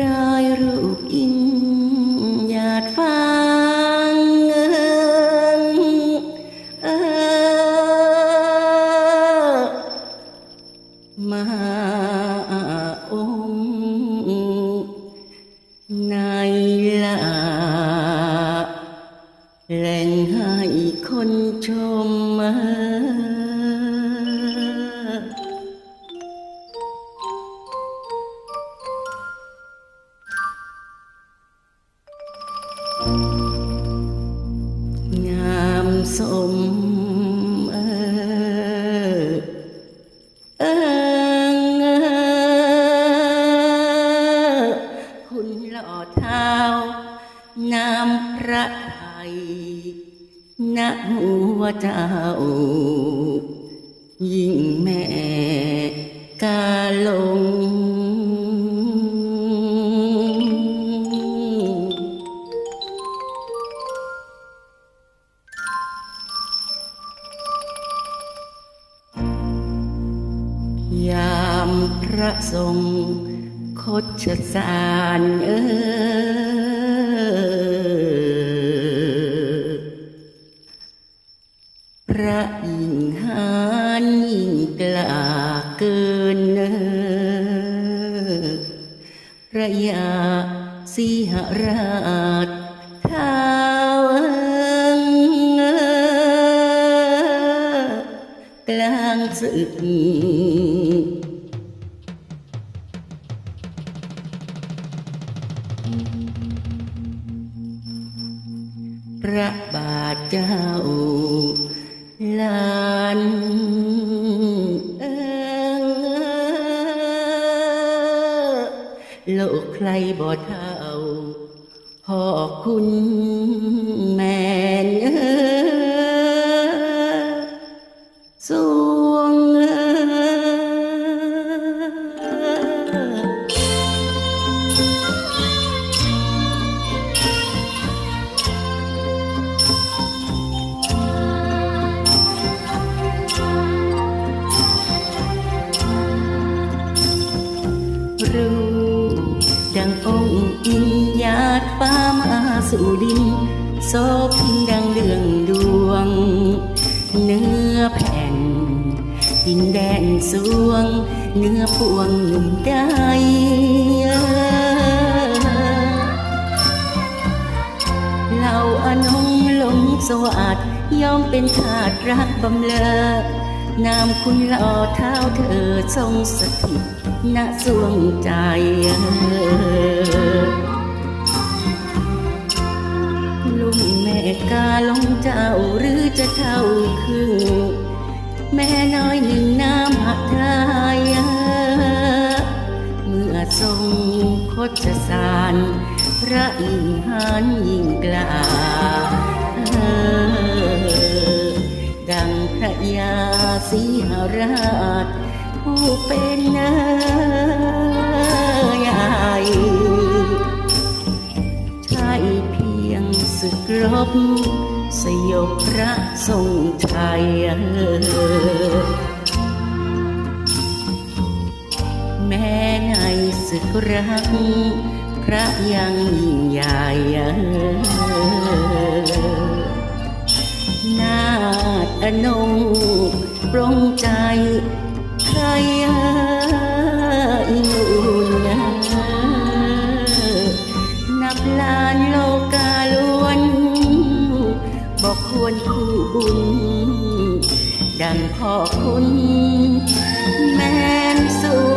รายรูปอิงหยาดฟ้ามาอมในลาแหลงให้คนชมมา สมเออเองเอคุณหล่อเท้าน้ำพระไทยณหัวเจ้า ยิ่งแม่กาล ระทรงคดสารเออพระยิ่งหานยิ่งกล้าเกินเนอพระยาสีหราชท้าวเอิงเออกลางศึก ระบาทเจ้าลานเอิงโลกใครบ่เท่าพ่อคุณ สู่ดินโซพินดังเดืองดวง เนื้อแผ่น ดินแดนสวง เนื้อพวงหนุ่มได้เหล่าอนงหลงสวัสดยอมเป็นทาสรักบำเลอนามคุณหล่อเท้าเธอทรงสถิตณสวงใจ เจ้าหรือจะเท่าครึ่งแม่น้อยหนึ่งน้ำหักทายเมื่อทรงคดสารพระอิงหานยิ่งกล้าเดังพระยาสีหราช ผู้เป็นนื้อใหญ่ใช่เพียงศึกรบ บพระทรงชัยแม้ในศึกรักพระยังยิ่งใหญ่นาฏอนงปรงใจ บอกควรคู่บุญ ดังพ่อคุณ แม่สู